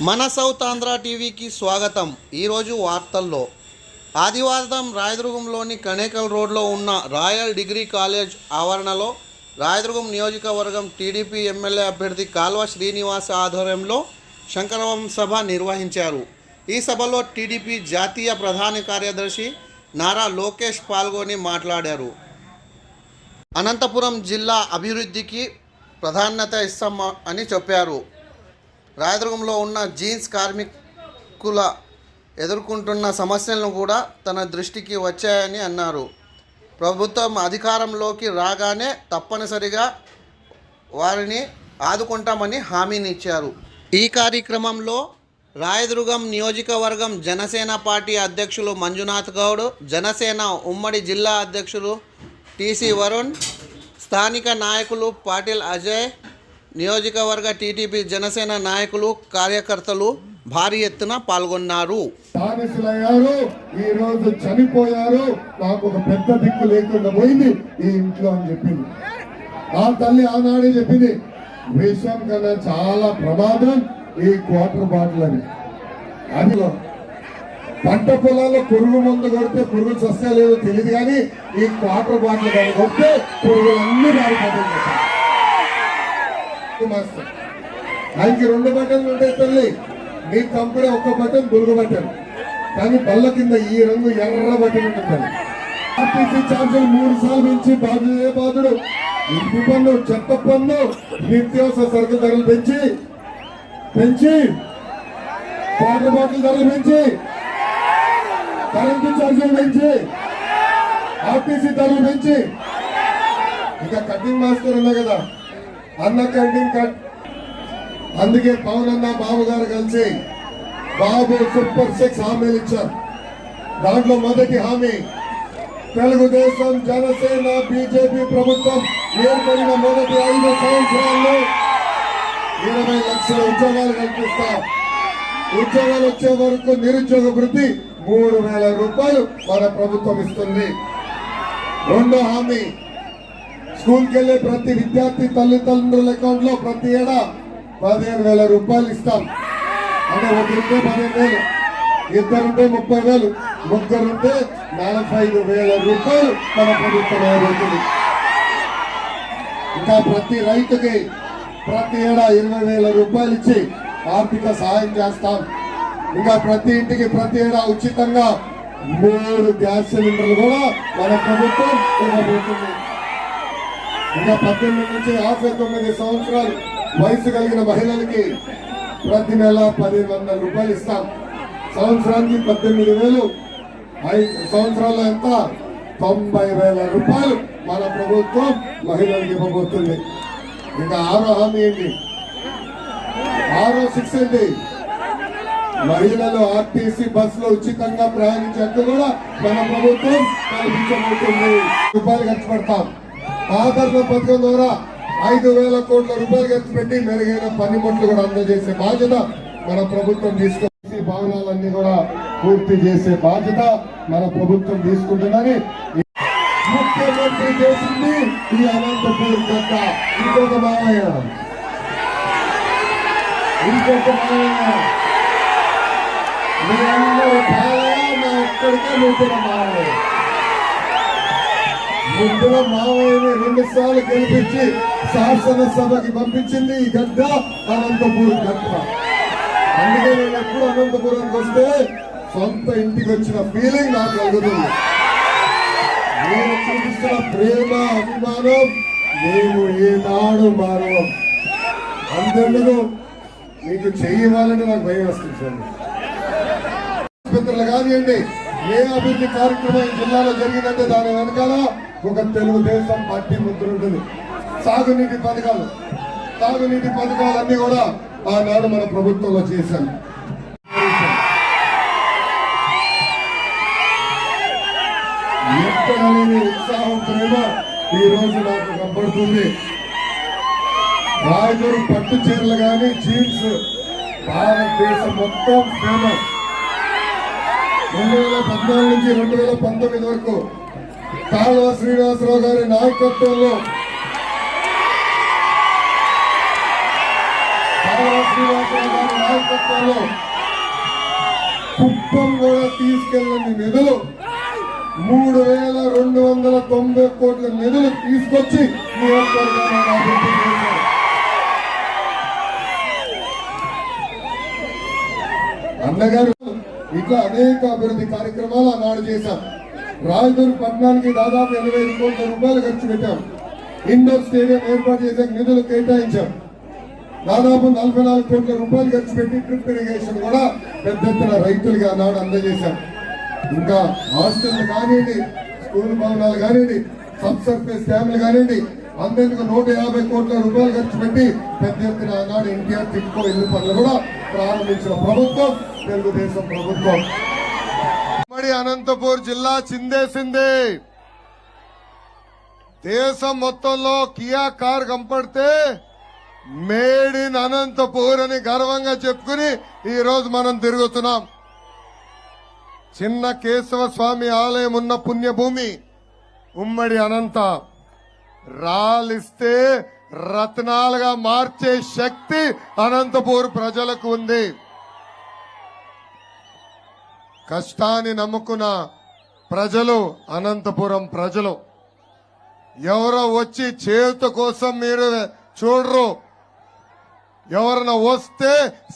మన సౌత్ ఆంధ్ర టీవీకి స్వాగతం. ఈరోజు వార్తల్లో. ఆదివారం రాయదుర్గంలోని కనేకల్ రోడ్లో ఉన్న రాయల్ డిగ్రీ కాలేజ్ ఆవరణలో రాయదుర్గం నియోజకవర్గం టీడీపీ ఎమ్మెల్యే అభ్యర్థి కాల్వ శ్రీనివాస్ ఆధ్వర్యంలో శంకరవం సభ నిర్వహించారు. ఈ సభలో టీడీపీ జాతీయ ప్రధాన కార్యదర్శి నారా లోకేష్ పాల్గొని మాట్లాడారు. అనంతపురం జిల్లా అభివృద్ధికి ప్రాధాన్యత ఇస్తాం అని చెప్పారు. రాయదుర్గంలో ఉన్న జీన్స్ కార్మికుల ఎదుర్కొంటున్న సమస్యలను కూడా తన దృష్టికి వచ్చాయని అన్నారు. ప్రభుత్వం అధికారంలోకి రాగానే తప్పనిసరిగా వారిని ఆదుకుంటామని హామీనిచ్చారు ఈ కార్యక్రమంలో రాయదుర్గం నియోజకవర్గం జనసేన పార్టీ అధ్యక్షులు మంజునాథ్ గౌడ్ జనసేన ఉమ్మడి జిల్లా అధ్యక్షులు టీసీ వరుణ్ స్థానిక నాయకులు పాటిల్ అజయ్ నియోజకవర్గ టీడీపీ జనసేన నాయకులు కార్యకర్తలు భారీ ఎత్తున పాల్గొన్నారు. బానిసలయ్యారు ఈ రోజు చనిపోయారు. నాకు ఒక పెద్ద దిక్కు లేకుండా పోయింది ఈ ఇంట్లో అని చెప్పింది. ఆ తల్లి ఆనాడే చెప్పింది విషయం కన్నా చాలా ప్రమాదం ఈ క్వార్టర్ బాటిల్ అని. అందులో పంట పొలాల్లో పురుగు మందు కొడితే పురుగులు చస్తా లేదో తెలియదు కానీ ఈ క్వార్టర్ బాటిల్ కానీ కొడితే పురుగులన్నీ మారిపోతుంది మాస్టర్. ఆయనకి రెండు బటన్లు ఉంటాయి తల్లి మీ కంపెనీ ఒక్క బటన్ బులుగు బటన్. కానీ బల్ల కింద ఈ రంగు ఎర్ర బటన్ ఉంటుంది ఆర్టీసీ ఛార్జీలు మూడు సార్లు పెంచి బాధుడే బాధుడు ఇంటి పన్ను చెత్త పన్ను నిత్యావసర సరుకు ధరలు పెంచి పెంచి వాటర్ బాటిల్ ధరలు పెంచి కరెంటు ఛార్జీలు పెంచి ఆర్టీసీ ధరలు పెంచి. ఇంకా కటింగ్ మాస్టర్ ఉన్నా కదా అన్న క్యాంటీన్ కట్ అందుకే పవన్ అన్న బాబు గారు కలిసి బాబు సూపర్ సిక్స్ హామీలు ఇచ్చారు. దాంట్లో మొదటి హామీ తెలుగుదేశం జనసేన బీజేపీ ప్రభుత్వం ఏర్పడిన మొదటి ఐదు సంవత్సరాల్లో ఇరవై లక్షల ఉద్యోగాలు కల్పిస్తాం. ఉద్యోగాలు వచ్చే వరకు నిరుద్యోగ వృద్ధి మూడు వేల రూపాయలు మన ప్రభుత్వం ఇస్తుంది. రెండో హామీ స్కూల్కి వెళ్ళే ప్రతి విద్యార్థి తల్లిదండ్రుల అకౌంట్లో ప్రతి ఏడా పదిహేను వేల రూపాయలు ఇస్తాం. అంటే ఒకరుంటే పదిహేను వేలు. ఇద్దరుంటే ముప్పై వేలు. ముగ్గురుంటే నలభై ఐదు వేల రూపాయలు మన ప్రభుత్వం ఏర్పడుతుంది. ఇంకా ప్రతి రైతుకి ప్రతి ఏడా ఇరవై వేల రూపాయలు ఇచ్చి ఆర్థిక సహాయం చేస్తాం. ఇంకా ప్రతి ఇంటికి ప్రతి ఏడా ఉచితంగా మూడు గ్యాస్ సిలిండర్లు కూడా మన ప్రభుత్వం ఇవ్వబోతుంది. ఇంకా పద్దెనిమిది నుంచి యాభై తొమ్మిది సంవత్సరాలు వయసు కలిగిన మహిళలకి ప్రతి నెల పది వందల రూపాయలు ఇస్తాం. సంవత్సరానికి పద్దెనిమిది వేలు. ఐదు సంవత్సరాల్లో ఎంత? తొంభై వేల రూపాయలు మన ప్రభుత్వం మహిళలకు ఇవ్వబోతుంది. ఇంకా ఆరో హామీ ఏంటి? ఆరో సిక్స్ ఏంటి? మహిళలు ఆర్టీసీ బస్సులో ఉచితంగా ప్రయాణించేందుకు కూడా మన ప్రభుత్వం కల్పించబోతుంది. రూపాయలు ఖర్చు పెడతాం. ఆదరణ పథకం ద్వారా ఐదు వేల కోట్ల రూపాయలు ఖర్చు పెట్టి మెరుగైన పనిముట్లు కూడా అందజేసే బాధ్యత మన ప్రభుత్వం తీసుకొని భవనాలన్నీ కూడా పూర్తి చేసే బాధ్యత మన ప్రభుత్వం తీసుకుంటుందని ముఖ్యమంత్రి చేసింది ఈ అనంతపూర్ గడ్డ ఇంకొక మామయ్య. ఇంకొక మామయ్య. మీరందరూ భార్య నా ఒక్కడికే నూతన మామయ్య. ఇందులో మావయ్యని రెండు సార్లు గెలిపించి శాసనసభకి పంపించింది ఈ గడ్డ అనంతపురం గడ్డ. అందుకే నేను ఎప్పుడు అనంతపురంకి వస్తే సొంత ఇంటికి వచ్చిన ఫీలింగ్ నాకు కలుగుతుంది నేను చూపిస్తున్న ప్రేమ అభిమానం మేము ఏనాడు మానవం అందులో మీకు చెయ్యాలని నాకు భయం వస్తుంది సార్ ఆసుపత్రులు కానివ్వండి. ఏ అభివృద్ధి కార్యక్రమం ఈ జిల్లాలో జరిగిందంటే దాని వెనకాల ఒక తెలుగుదేశం పార్టీ ముద్ర ఉంటుంది. సాగునీటి పథకాలు. సాగునీటి పథకాలన్నీ కూడా ఆనాడు మన ప్రభుత్వంలో చేశాను ఎక్కడలేని ఉత్సాహం ప్రేమ ఈ రోజు నాకు కనబడుతుంది రాయదురు పట్టు చీరలు కానీ జీన్స్ భారతదేశం మొత్తం ఫేమస్ రెండు వేల పద్నాలుగు నుంచి రెండు వేల పంతొమ్మిది వరకు కాలువ శ్రీనివాసరావు గారి నాయకత్వంలో పర్వత శ్రీనివాసరావు గారి నాయకత్వంలో కుప్పం కూడా తీసుకెళ్ళని నిధులు మూడు వేల రెండు వందల తొంభై కోట్ల నిధులు తీసుకొచ్చి అన్నగారు ఇట్లా అనేక అభివృద్ధి కార్యక్రమాలు ఆనాడు చేశాం. రాజధాని పట్టణానికి దాదాపు ఎనభై ఐదు కోట్ల రూపాయలు ఖర్చు పెట్టాం. ఇండోర్ స్టేడియం ఏర్పాటు చేసే నిధులు కేటాయించాం. దాదాపు నలభై నాలుగు కోట్ల రూపాయలు ఖర్చు పెట్టి డ్రిప్ ఇరిగేషన్ కూడా పెద్ద ఎత్తున రైతులకి ఆనాడు అందజేశాం. ఇంకా హాస్టల్ కానివ్వండి స్కూల్ భవనాలు కానివ్వండి సబ్ సర్ఫేస్ డ్యామ్లు కానివ్వండి అందరికి నూట యాభై కోట్ల రూపాయలు ఖర్చు పెట్టి పెద్ద ఎత్తున ఆనాడు ఎన్టీఆర్ టిక్కో ఇల్లు పనులు కూడా ప్రారంభించిన ప్రభుత్వం. తెలుగుదేశం ప్రభుత్వం. ఉమ్మడి అనంతపూర్ జిల్లా చిందేసింది దేశం మొత్తంలో కియా కార్ కంపడితే మేడ్ ఇన్ అనంతపూర్ అని గర్వంగా చెప్పుకుని ఈ రోజు మనం తిరుగుతున్నాం. చిన్న కేశవ స్వామి ఆలయం ఉన్న పుణ్యభూమి ఉమ్మడి అనంత. రాలిస్తే రత్నాలుగా మార్చే శక్తి అనంతపూర్ ప్రజలకు ఉంది. కష్టాన్ని నమ్ముకున్న ప్రజలు అనంతపురం ప్రజలు ఎవరో వచ్చి చేత కోసం మీరు చూడరు. ఎవరైనా వస్తే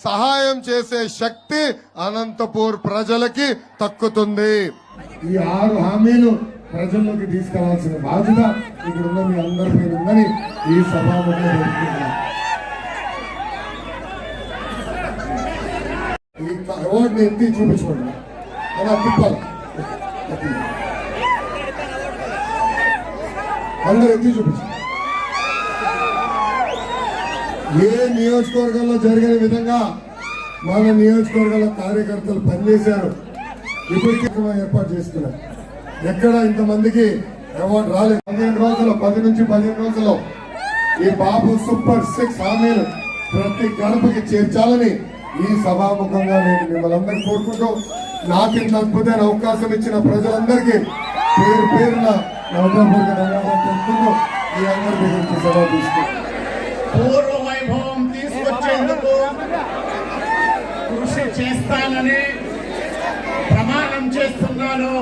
సహాయం చేసే శక్తి అనంతపూర్ ప్రజలకి తక్కుతుంది. ఈ ఆరు హామీలు ప్రజల్లోకి తీసుకెళ్ళాల్సిన బాధ్యత ఇక్కడున్న మీ అందరిపై ఉందని ఈ సభాముఖంగా ఈ అవార్డుని ఎత్తి చూపించుకోండి. అలా తిప్పాలి అందరూ ఎత్తి చూపించండి ఏ నియోజకవర్గంలో జరిగిన విధంగా మన నియోజకవర్గంలో కార్యకర్తలు పనిచేశారు? ఇప్పటికీ ఏర్పాటు చేసుకున్నారు ఎక్కడ ఇంతమందికి అవార్డు రాలేదు? పదిహేను రోజులు పది నుంచి పదిహేను రోజుల్లో ఈ బాబు సూపర్ సిక్స్ హామీలు ప్రతి గడపకి చేర్చాలని ఈ సభాముఖంగా నేను మిమ్మల్ని అందరినీ కోరుకుంటూ నాకింత అద్భుతమైన అవకాశం ఇచ్చిన ప్రజలందరికీ పేరు పేరున నవదపూర్వక అందరి సభ పూర్వ వైభవం కృషి చేస్తానని ప్రమాణం చేస్తున్నాను.